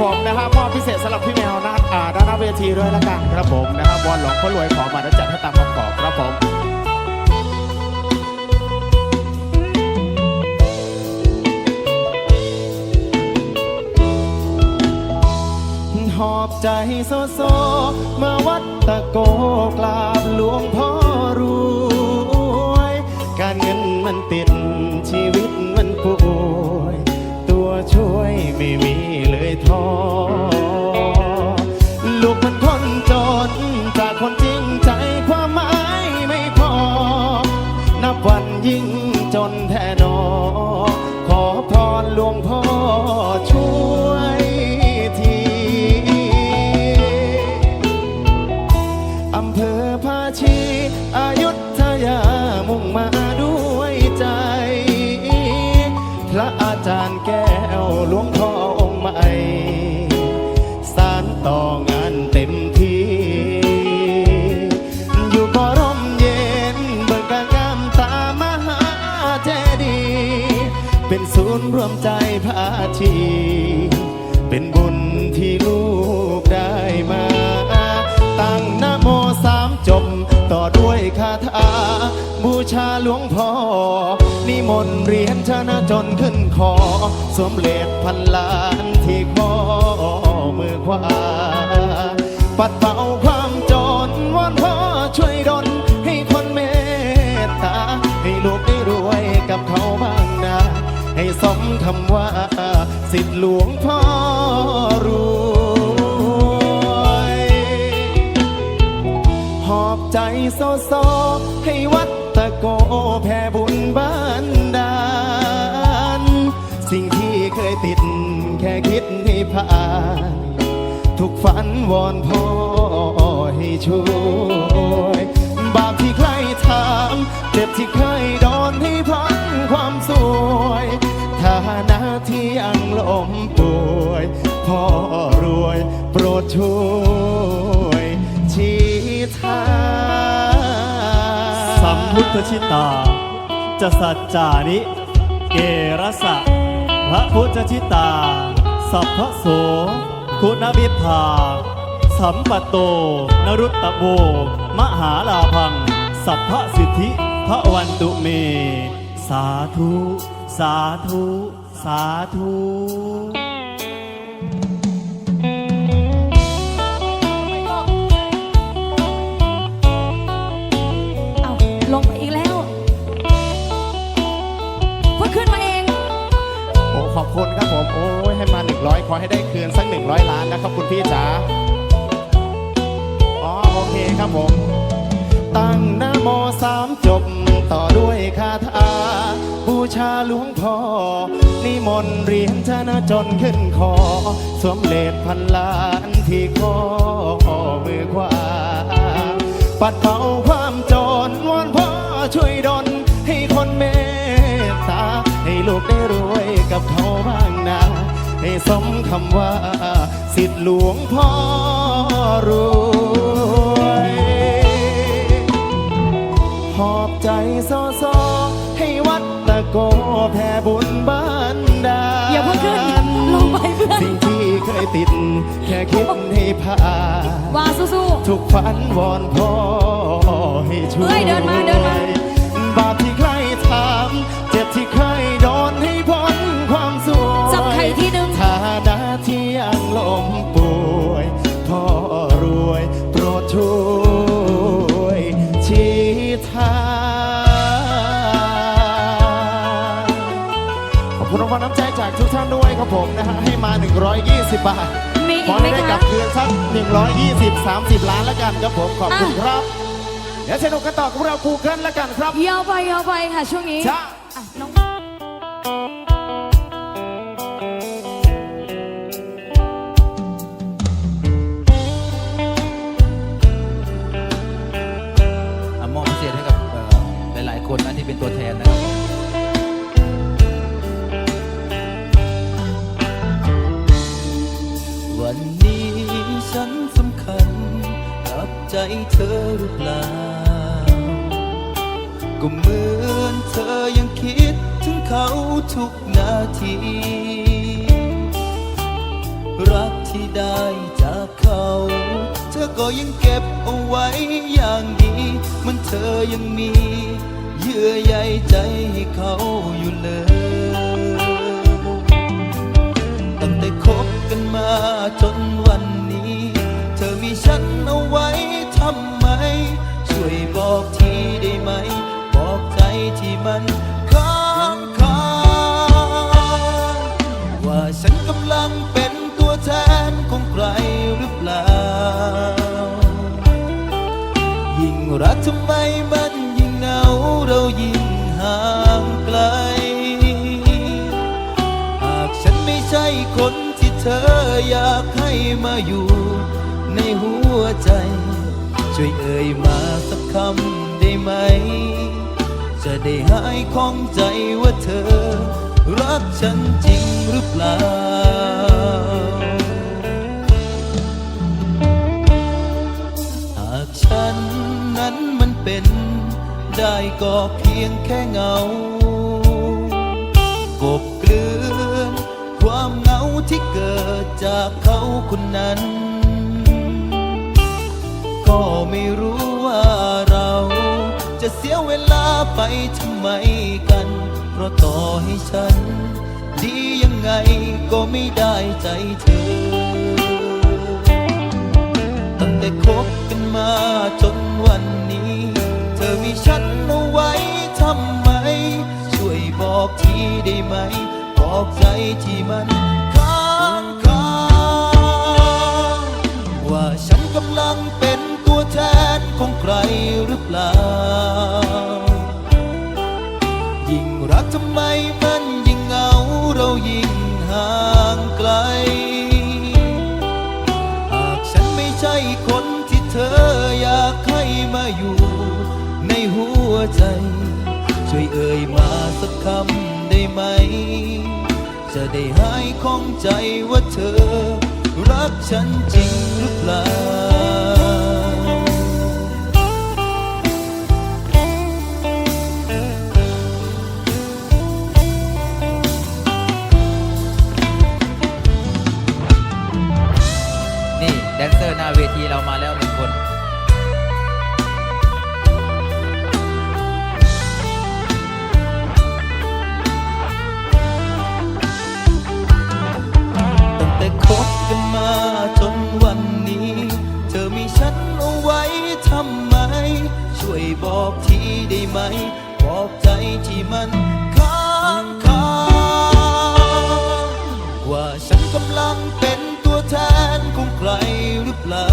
ผมนะครับมอบพิเศษสำหรับพี่แมวนะอ่าด้านหน้าเวทีด้วยละกันครับผมนะครับบอลหลวงพ่อรวยขอมาแล้วจัดให้ตามคำขอครับผมหอบใจโซโซมาวัดตะโกกราบหลวงพ่อรวย การเงินมันติดชีวิตมันป่วย ตัวช่วยไม่มี พอ ลูกมันคนจนจากคนจริงใจความหมายไม่พอ นับวันยิ่งจนแท้นอ ขอพรหลวงพ่อ วงพ่อ นิมนต์เรียนชนะจนขึ้นคอ สวมเหลดพันล้านที่ข้อมือขวา ปัดเป่าความจนวอนพ่อช่วยดลให้คนเมตตา ให้ลูกได้รวยกับเขาบ้างนะ ให้สมคำว่า สิทธิหลวงพ่อรวยหอบใจโซโซให้วัด โกแผ่บุญบ้านดานสิ่งที่เคยติดแค่คิดให้ผ่าน ทุกฝันวอนพ่อให้ช่วย บาปที่ใครถามเจ็บที่เคยโดนให้พันความสวยฐานะที่ยังล้มป่วยพ่อรวยโปรดช่วยชี้ทาง สัมพุทธชิตา จะสัจจานิ เกรสะ พระพุทธชิตา สัพพโส คุณวิภา สัมปตโต นรุตตะโมมหาลาพัง สัพพสิทธิพระวันตุเม สาธุ สาธุ สาธุ ให้ได้คืนสัก100ล้านนะครับคุณพี่จ๋าอ๋อโอเคครับผม ตั้งนโมสามจบต่อด้วยคาถาบูชาหลวงพ่อนิมนต์เรียนชนะจนขึ้นคอ สวมเลดพันล้านที่ข้อมือขวา ปัดเป่าความจนวอนพ่อช่วยดลให้คนเมตตา ให้ลูกได้รวยกับเขาบ้างนะ ให้สมคำว่า สิทธิหลวงพ่อรวยหอบใจโซโซให้วัดตะโกแผ่บุญบ้านดาอย่าเพิ่งขึ้นลงไปเพื่อน สิ่งที่เคยติด แค่คิดให้ผ่านวาสู้ทุกฝันวอนพ่อให้ช่วยเอ้ยเดินมาเดินมา บาปที่ใครท ยังล้มป่วยพ่อรวยโปรดช่วยชี้ทางขอบคุณรางวัลน้ำใจจากทุกท่านด้วยครับผมนะฮะให้มา 120 บาทมีขอีอกไหมให้ได้กลัคะ บคืนสัก120 30 ล้านแล้วกันครับผมขอบคุณครับ เดี๋ยวสนุกกันต่อกับเราคูเกิลแล้วกันครับยาวไปยาวไปค่ะช่วงนี้ จ้า เหมือนเธอยังคิดถึงเขาทุกนาที รักที่ได้จากเขา เธอก็ยังเก็บเอาไว้อย่างดีมันเธอยังมี เยื่อใยใจให้เขาอยู่เลยตั้งแต่คบกันมาจนวันนี้ เธอมีฉัน รักทำไมมันยิ่งเหงาเรายิ่งห่างไกล หากฉันไม่ใช่คนที่เธออยากให้มาอยู่ในหัวใจ ช่วยเอ่ยมาสักคำได้ไหม จะได้หายข้องใจว่าเธอ รักฉันจริงหรือเปล่า เป็น ได้ก็เพียงแค่เงา กบเกลื่อนความเหงาที่เกิดจากเขาคนนั้น ก็ไม่รู้ว่าเราจะเสียเวลาไปทำไมกัน เพราะต่อให้ฉัน ดียังไงก็ไม่ได้ใจเธอ ตั้งแต่คบกันมาจนวันนี้ ฉันเอาไว้ทำไม ช่วยบอกทีได้ไหม บอกใจที่มันค้างคาว่าฉันกำลังเป็นตัวแทนของใครหรือเปล่า ยิ่งรักทำไมมัน วใจ ช่วยเอ่ยมาสักคำได้ไหม จะได้หายข้องใจว่าเธอ รักฉันจริงหรือเปล่าแดนเซอร์หน้าเวทีเรามาแล้ว มันค้างคาว่าฉันกำลังเป็นตัวแทนของใครหรือเปล่า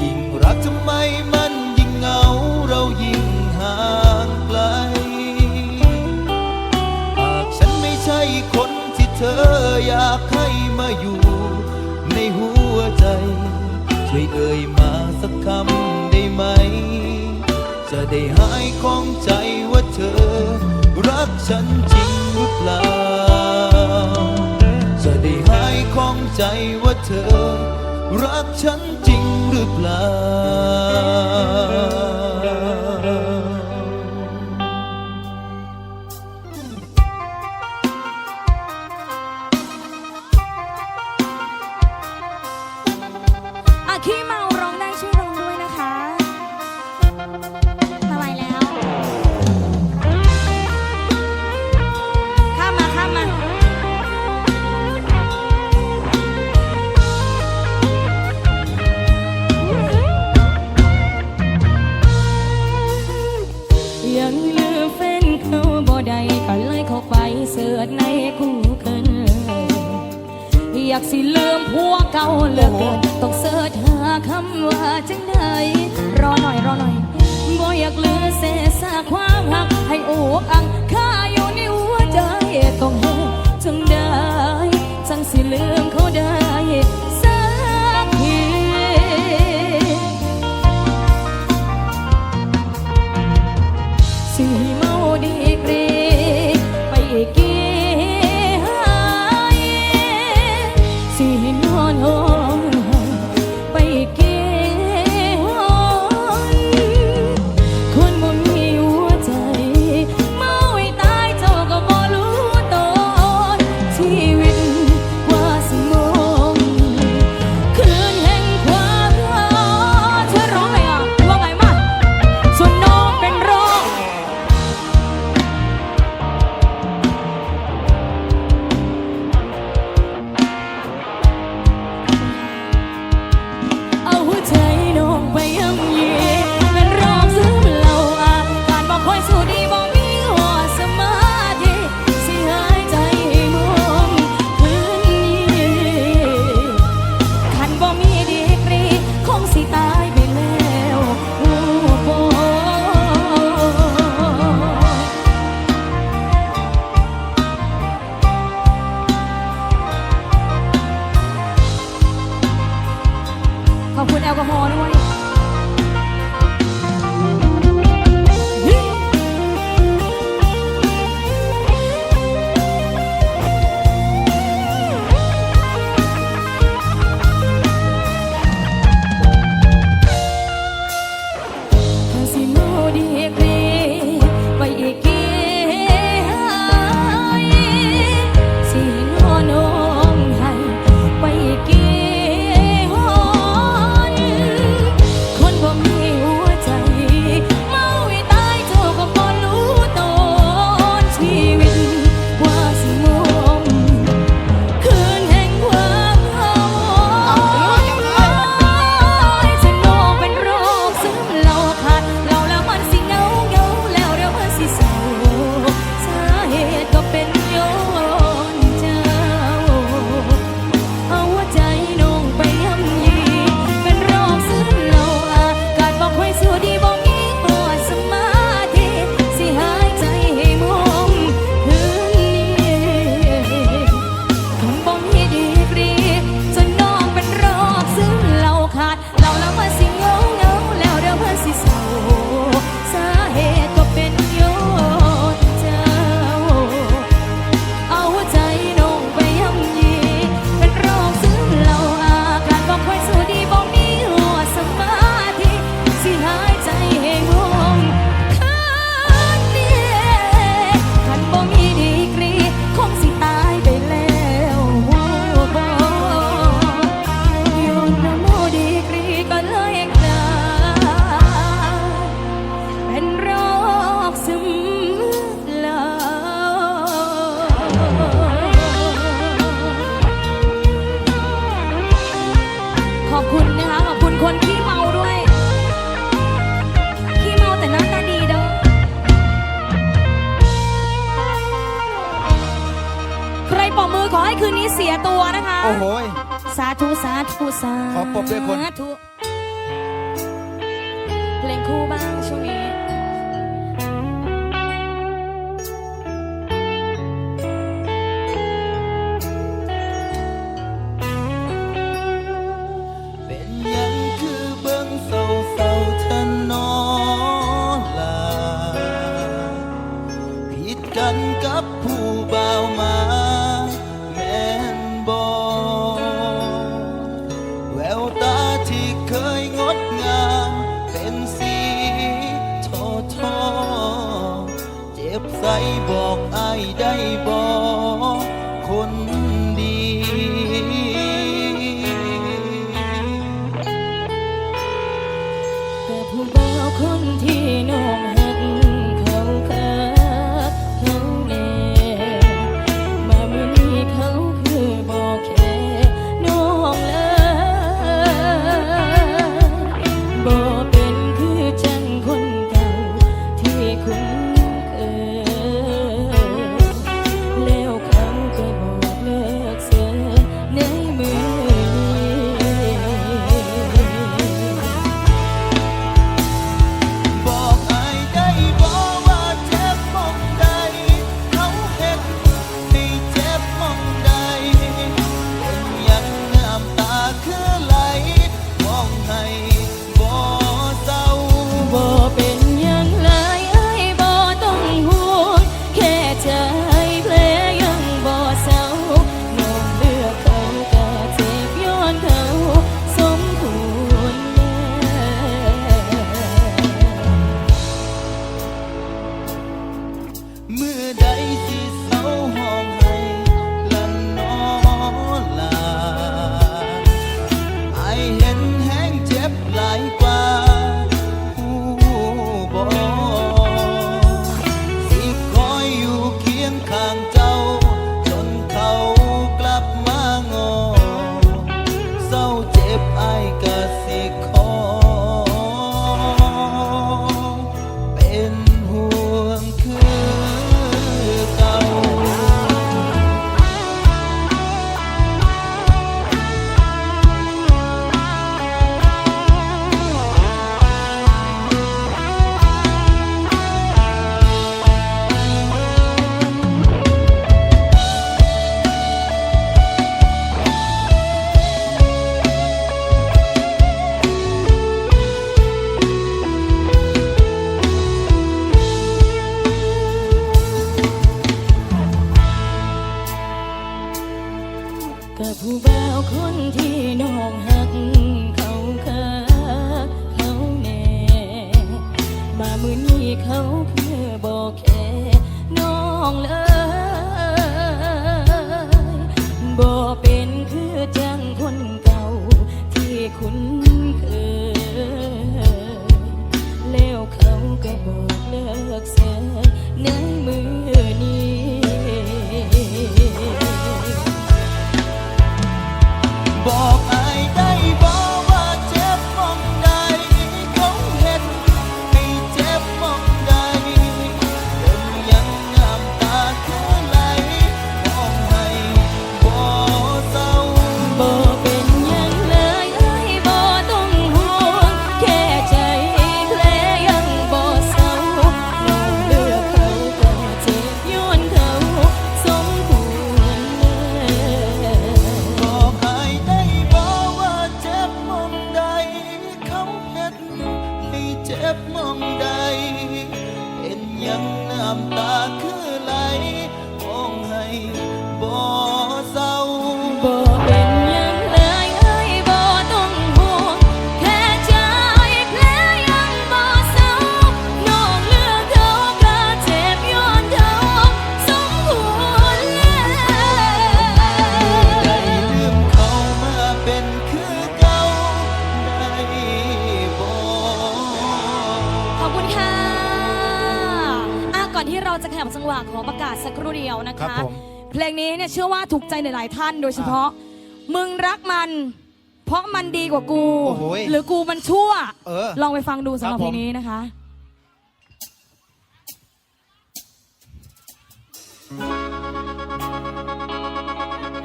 ยิ่งรักทำไมมันยิ่งเหงาเรายิ่งห่างไกล หากฉันไม่ใช่คนที่เธออยากให้มาอยู่ในหัวใจ ช่วยเอ่ยมาสักคำได้ไหม ได้หายข้องใจว่าเธอ รักฉันจริงหรือเปล่า จะได้หายข้องใจว่าเธอ รักฉันจริงหรือเปล่า ก่าเหลือเกินต้องเสิร์ชหาคำว่าจังใดรอหน่อยรอหน่อยบ่อยากเลือเสียสาความหักให้อกอังาศสักครู่เดียวนะคะเพลงนี้เนี่ยเชื่อว่าถูกใจหลายๆท่านโดยเฉพาะ มึงรักมัน เพราะมันดีกว่ากูหรือกูมันชั่วลองไปฟังดูสำหรับเพลงนี้นะคะ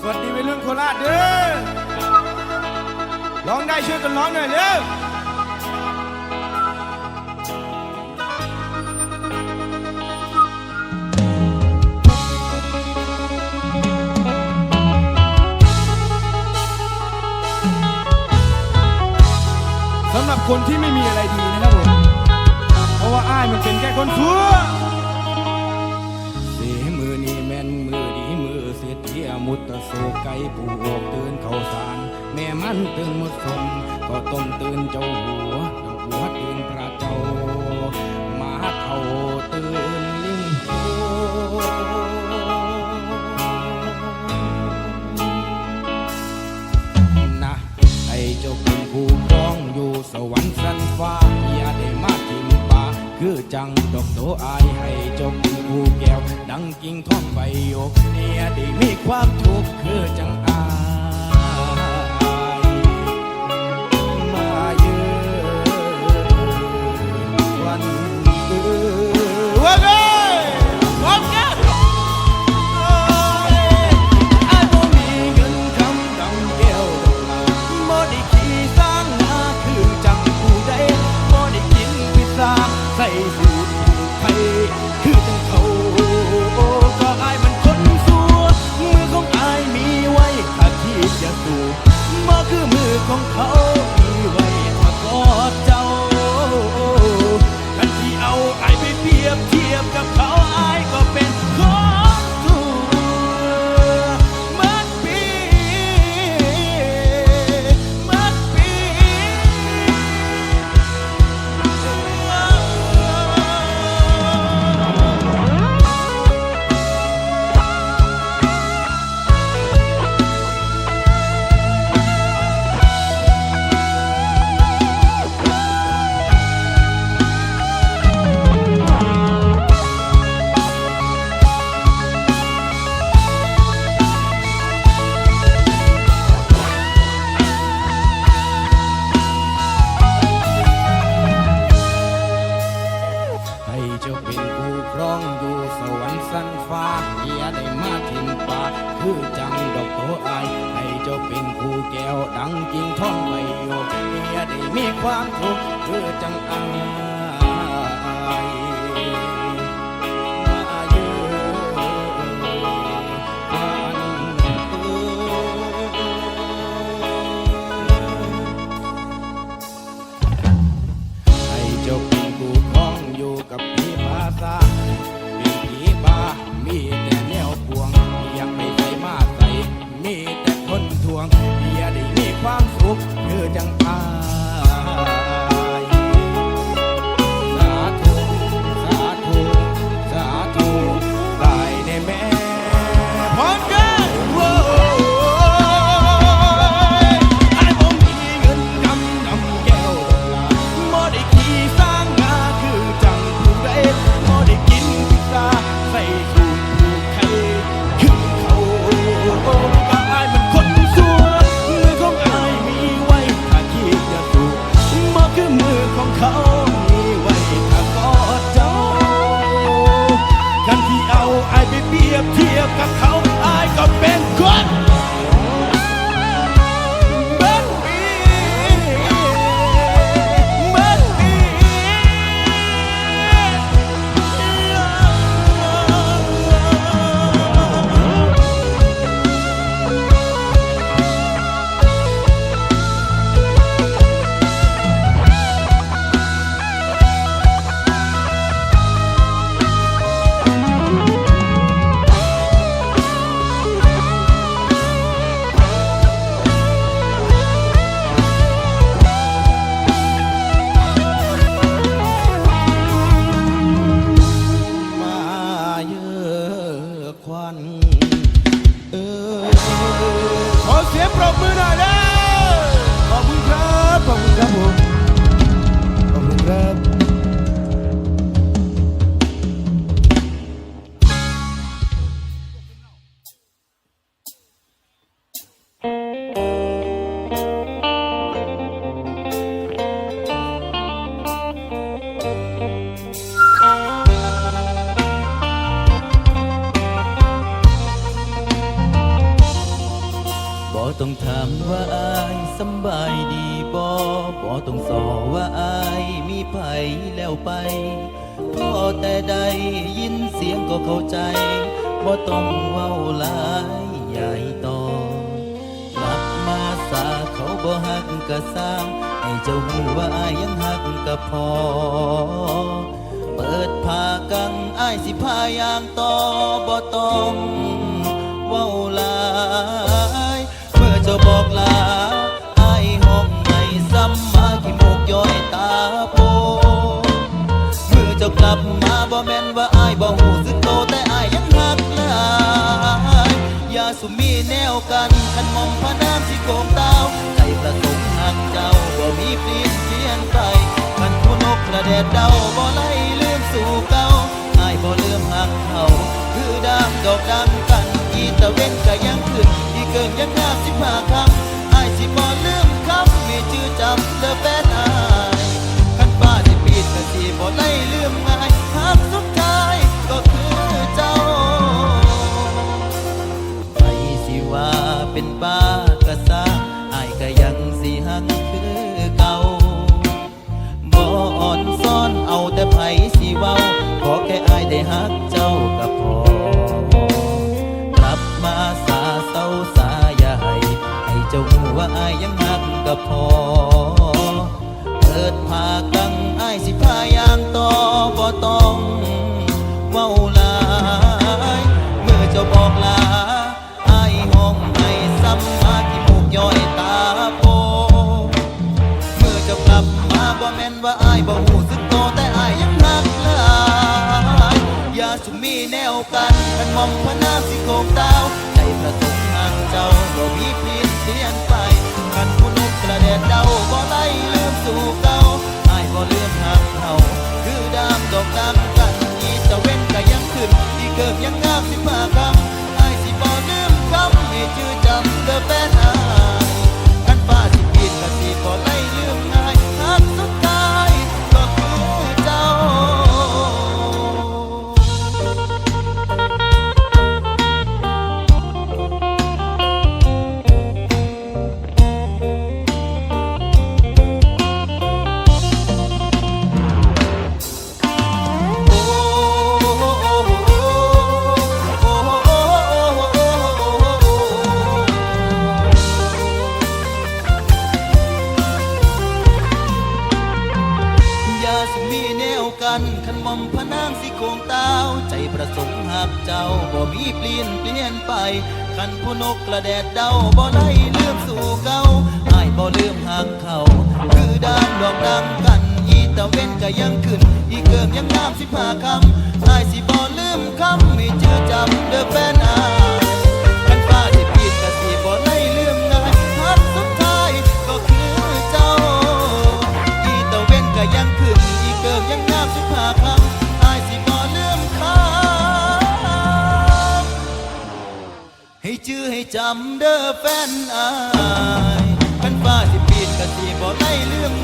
สวัสดีวัยรุ่นโคราชเด้อร้องได้ช่วยกันร้องหน่อยเด้อ สำหรับคนที่ไม่มีอะไรดีนะครับผม เพราะว่าอ้ายมันเป็นแค่คนชั่วเสียมือนี่แม่นมือดีมือเสียเทียมุตตะโสกไก่ผูออกตื่นเขาสาร แม่มันตื่นมุดสมก็ต้องตื่นเจ้าหู จังดอกโตอายให้จบกูแก้ว ดังกิ่งท้องใบโยกเนี่ยได้มีความทุกข์คือจังอา chẳng ไอไปเปรียบเทียบกับเขาไอก็เป็นคน เปิดผ้ากังอายสิพายางต่อบ่ต้องเว้าลายเมื่อเจ้าบอกลาอายห้องในซ้ำมาขี้มูกย้อยตาโปเมื่อเจ้ากลับมาบ่แม่นว่าอายบ่หูสึกโตแต่อ้ายยังหักลายอย่าสุมีแนวกันคันมองพระนามสิโกงตา ระแดดเดาบ่ไล่ลืมสู่เก่าอายบ่ลืมหักเขาคือดามดอกดามกันอีตะเว้นก็ยังขึ้นอีเกิงยังงามสิบห้าคำอายสิบ่ลืมคำมีชื่อจำเด้อแฟนอายขันป้าที่ปิดก็สิบ่ไล่ลืมง่ กกระแดดเดาบ่ไล่ลืมสู่เก่าอายบ่ลืมหักเขาคือดามดอกดำกันอีตะเว้นก็ยังขึ้นอีเกิดยังงามสิมาคำอายสิบ่ลืมคำให้ชื่อจำเธอแฟนอาย มอมพนางสิโคงเต้าใจประสงค์หักเจ้าบ่มีเปลี่ยนเปลี่ยนไปขันผู้นกกระแดดเดาบ่ไล่ลืมสู่เก่าอายบ่ลืมหักเขา คือดามดอกดังกัน อีตะเว้นก็ยังขึ้น อีเกิมยังงามสิบห้าคำอายสิบ่ลืมคำไม่เจือจำเด้อแฟนอาย ชื่อให้จำเด้อแฟนอายขันฟ้าสิปีดกะสิบ่ไล่ลืมง่ายหักสุดท้ายก็คือง